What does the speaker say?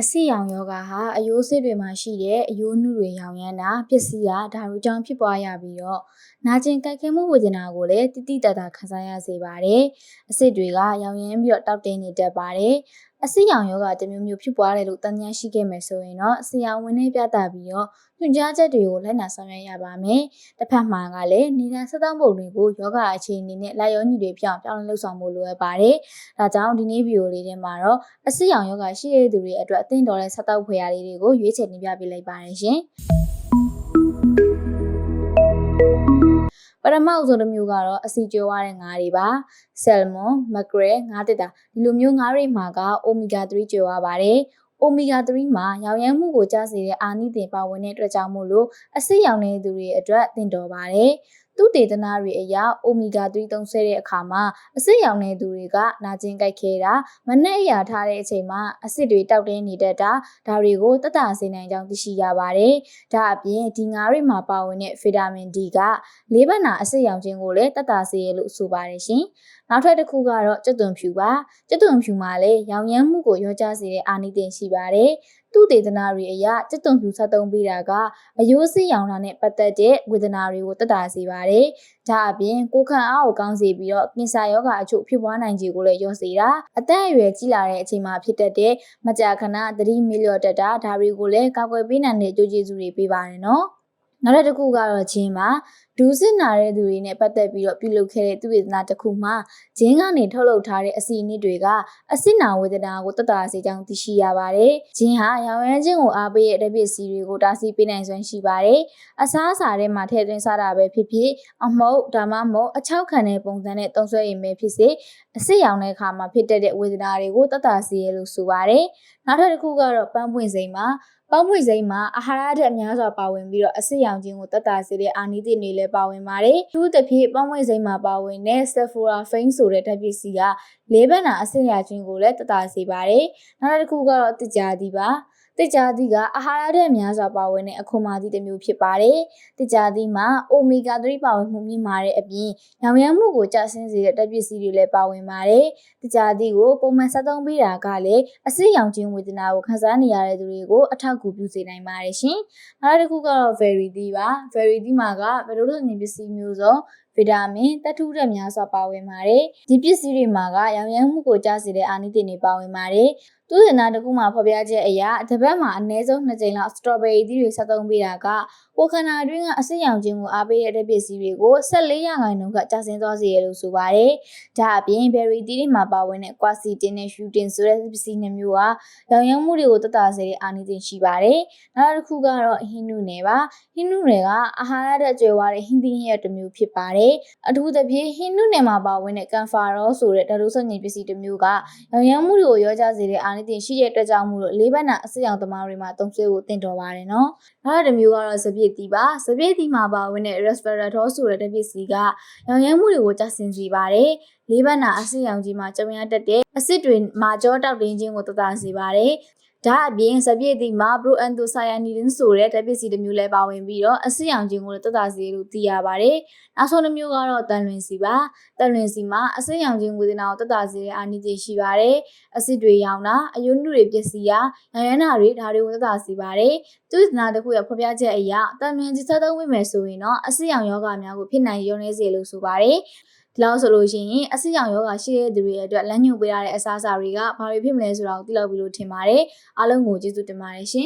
အဆီရောင်ယောဂဟာအယိုးစစ်တွေမှာရှိတဲ့အယိုးနုတွေရောင်ရမ်းတာပျက်စီးတာဒါတို့ကြောင့်ဖြစ်ပွားရပြီးတော့နာကျင်ကြိုက်ခဲမှုဝေဒနာကိုလည်းတိတိတတ်တာခံစားရစေပါတယ်။အစစ်တွေကရောင်ရမ်းပြီးတော့တောက်တင်းနေတတ်ပါတယ်။ အဆီရောင်ယောဂတစ်မျိုးမျိုးဖြစ်ပွားတယ်လို့တန်ညာရှိခဲ့မယ်ဆိုရင်တော့ဆရာဝန်နဲ့ပြသပြီးတော့ညွှန်ကြားချက်တွေကိုလိုက်နာဆောင်ရွက်ရပါမယ်။တစ်ဖက်မှာကလည်းနေထိုင်ဆက်သောပုံတွေကိုယောဂအခြေအနေနဲ့လာယောညီတွေပြောင်းပြောင်းလဲလှုပ်ဆောင်မှုလိုအပ်ပါတယ်။ဒါကြောင့်ဒီနေ့ဗီဒီယိုလေးထဲမှာတော့အစစ်ရောင်ယောဂရှိတဲ့သူတွေအတွက်အသင့်တော်တဲ့ဆက်တောက်ဖွယ်ရာလေးတွေကိုရွေးချယ်တင်ပြပေးလိုက်ပါတယ်ရှင်။ ပထမအဆုံးတစ်မျိုးကတော့အစီကျော်ရတဲ့ငါးတွေပါဆယ်မွန်မကရဲငါးတက်တာဒီလိုမျိုးငါးတွေမှာကအိုမီဂါ3ကျော်ရပါတယ်အိုမီဂါ3မှာရောင်ရမ်းမှုကိုကြားစေတဲ့အာနိသင်ပါဝင်တဲ့အတွက်ကြောင့်မို့လို့အစစ်ရောင်တဲ့သူတွေအတွက်သင့်တော်ပါတယ်။ သူတေသနာတွေအရအိုမီဂါ3သုံးဆွဲတဲ့အခါမှာအစစ်ရောင်တဲ့သူတွေကနာကျင်ကြိုက်ခဲတာမနဲ့အရာထားတဲ့အချိန်မှာအစစ်တွေတောက်တင်းနေတတ်တာဒါတွေကိုတတ်တာစေနိုင်ကြောင်းသိရှိရပါတယ်။ဒါအပြင်ဒီငါးတွေမှာပါဝင်တဲ့ဗီတာမင် D ကလေးဘက်နာအစစ်ရောင်ခြင်းကိုလည်းတတ်တာစေရလို့ဆိုပါတယ်ရှင်။နောက်ထပ်တစ်ခုကတော့ကြက်သွန်ဖြူပါ။ကြက်သွန်ဖြူမှာလည်းရောင်ရမ်းမှုကိုရောကြစေတဲ့အာနိသင်ရှိပါတယ်။ သူတေသနာတွေအရစက်တုံဖြူဆက်သုံးပေးတာကအယိုးစိရောင်တာနဲ့ပတ်သက်တဲ့ဝေဒနာတွေကိုတက်တာစေပါတယ်။ဒါအပြင်ကိုခံအားကိုကောင်းစေပြီးတော့ကင်ဆာရောဂါအချို့ဖြစ်ပွားနိုင်ခြေကိုလည်းရောစေတာအသက်အရွယ်ကြီးလာတဲ့အချိန်မှာဖြစ်တတ်တဲ့မကြာခဏသတိမေ့လျော့တတ်တာဒါတွေကိုလည်းကာကွယ်ပေးနိုင်တဲ့အကျိုးကျေးဇူးတွေပေးပါတယ်နော်။နောက်တစ်ခုကတော့ဂျင်းပါ ဒူးစစ်နာတဲ့သူတွေနဲ့ပတ်သက်ပြီးတော့ပြုလုပ်ခဲ့တဲ့သူဝေဒနာတစ်ခုမှာဂျင်းကနေထုတ်လုပ်ထားတဲ့အဆီနစ်တွေကအစစ်နာဝေဒနာကိုတက်တာစေကြောင်းသိရှိရပါတယ်။ဂျင်းဟာရောင်ရမ်းခြင်းကိုအားပေးတဲ့တပည့်စီတွေကိုတားဆီးပေးနိုင်စွမ်းရှိပါတယ်။အစားအစာထဲမှာထည့်သွင်းစားတာပဲဖြစ်ဖြစ်အမုတ်ဒါမှမဟုတ်အချောက်ခံတဲ့ပုံစံနဲ့တုံးဆွဲရင်ပဲဖြစ်စေအစစ်ရောင်တဲ့အခါမှာဖြစ်တတ်တဲ့ဝေဒနာတွေကိုတက်တာစေရလို့ဆိုပါတယ်။နောက်ထပ်တစ်ခုကတော့ပန်းပွင့်စိမ်မှာပေါင်းမွေစိမ်းမှာအာဟာရဓာတ်များစွာပါဝင်ပြီးတော့အဆစ်ရောင်ခြင်းကိုတက်တာစေတဲ့အာနိသင်တွေလည်းပါဝင်ပါတယ်။သူ့တစ်ဖြစ်ပေါင်းမွေစိမ်းမှာပါဝင်တဲ့ sulforaphane ဆိုတဲ့ဓာတ်ပစ္စည်းကလေးဘက်နာအဆစ်ရောင်ခြင်းကိုလည်းတက်တာစေပါတယ်။နောက်တစ်ခုကတော့တစ်ကြာသည်ပါ။ တစ်ကြာသီးကအာဟာရဓာတ်များစွာပါဝင်တဲ့အခွန်မာသီးတစ်မျိုးဖြစ်ပါတယ်။တစ်ကြာသီးမှာအိုမီဂါ3ပါဝင်မှုမြင့်မာတဲ့အပြင်ရောင်ရမ်းမှုကိုကျဆင်းစေတဲ့တက်ပစ္စည်းတွေလည်းပါဝင်ပါတယ်။တစ်ကြာသီးကိုပုံမှန်ဆက်သုံးပေးတာကလည်းအဆစ်ရောင်ခြင်းဝေဒနာကိုခံစားနေရတဲ့သူတွေကိုအထောက်အကူပြုစေနိုင်ပါတယ်ရှင်။နောက်တစ်ခုကတော့ very သီးပါ။ very သီးမှာကဘယ်လိုလုပ်နေပစ္စည်းမျိုးစုံ ဗီတာမင်တထုရက်များစွာပါဝင်ပါတယ်။ဒီပစ္စည်းတွေမှာကရောင်ရမ်းမှုကိုကြားစေတဲ့အာနိသင်တွေပါဝင်ပါတယ်။သူ့စင်နာတစ်ခုမှာဖော်ပြချက်အရတစ်ပတ်မှာအနည်းဆုံး2ကြိမ်လောက်စတော်ဘယ်ရီသီးတွေဆက်သုံးပေးတာကကိုခန္ဓာအတွင်းကအစစ်ရောင်ခြင်းကိုအားပေးတဲ့ပစ္စည်းတွေကို14ရာခိုင်နှုန်းကကျဆင်းသွားစေရလို့ဆိုပါတယ်။ဒါအပြင်ဘယ်ရီသီးတွေမှာပါဝင်တဲ့ quercetin နဲ့ lutein ဆိုတဲ့ပစ္စည်းနှစ်မျိုးကရောင်ရမ်းမှုတွေကိုတတ်တာစေတဲ့အာနိသင်ရှိပါတယ်။နောက်တစ်ခုကတော့ဟင်းနုနယ်ပါ။ဟင်းနုနယ်ကအာဟာရဓာတ်ကြွယ်ဝတဲ့ဟင်းသီးဟင်းရွက်တစ်မျိုးဖြစ်ပါတယ်။အထူးသဖြင့်ဟင်းနုနယ်မှာပါဝင်တဲ့ကန်ဖာရောဆိုတဲ့ဓာတ်လို့ဆက်ညင်ပစ္စည်းတစ်မျိုးကရောင်ရမ်းမှုတွေကိုရောကြစေတဲ့အာနိသင်ရှိတဲ့အတွက်ကြောင့်မို့လို့လေးဘက်နာအစစ်ရောင်သမားတွေမှာသုံးဆွဲဖို့သင့်တော်ပါတယ်နော်။နောက်တစ်မျိုးကတော့စပြည့်တီပါ။စပြည့်တီမှာပါဝင်တဲ့ resveratrol ဆိုတဲ့ဓာတ်ပစ္စည်းကရောင်ရမ်းမှုတွေကိုကျဆင်းစေပါတယ်။လေးဘက်နာအစစ်ရောင်ကြီးမှာကြုံရတတ်တဲ့အစစ်တွေမာကြောတောက်တင်းခြင်းကိုတသားစေပါတယ်။ ဒါအပြင်စပြည့်တိမှာ proanthocyanidin ဆိုတဲ့ဓာတ်ပစ္စည်းတစ်မျိုးလည်းပါဝင်ပြီးတော့အဆစ်ရောင်ခြင်းကိုလည်းတက်တာစေလို့သိရပါတယ်။နောက်ဆုံးတစ်မျိုးကတော့တန်လွင်စီပါ။တန်လွင်စီမှာအဆစ်ရောင်ခြင်းဝေဒနာကိုတက်တာစေတဲ့အာနိသင်ရှိပါတယ်။အဆစ်တွေရောင်တာအယုံနုတွေပစ္စည်းရာရရနာတွေဒါတွေကိုတက်တာစေပါတယ်။သူ့စနာတစ်ခုရဲ့ဖော်ပြချက်အရတန်လွင်စီဆက်သုံးဝင်မယ်ဆိုရင်တော့အဆစ်ရောင်ယောဂများကိုဖြစ်နိုင်ရုံနေစေလို့ဆိုပါတယ်။ ဒီလောက်ဆိုလို့ရှိရင်အဆစ်ရောင်ယောဂရှိတဲ့သူတွေအတွက်လမ်းညွှန်ပေးရတဲ့အစားအစာတွေကဘာတွေဖြစ်မလဲဆိုတာကိုသိလောက်ပြီလို့ထင်ပါတယ်အားလုံးကိုကျေးဇူးတင်ပါတယ်ရှင်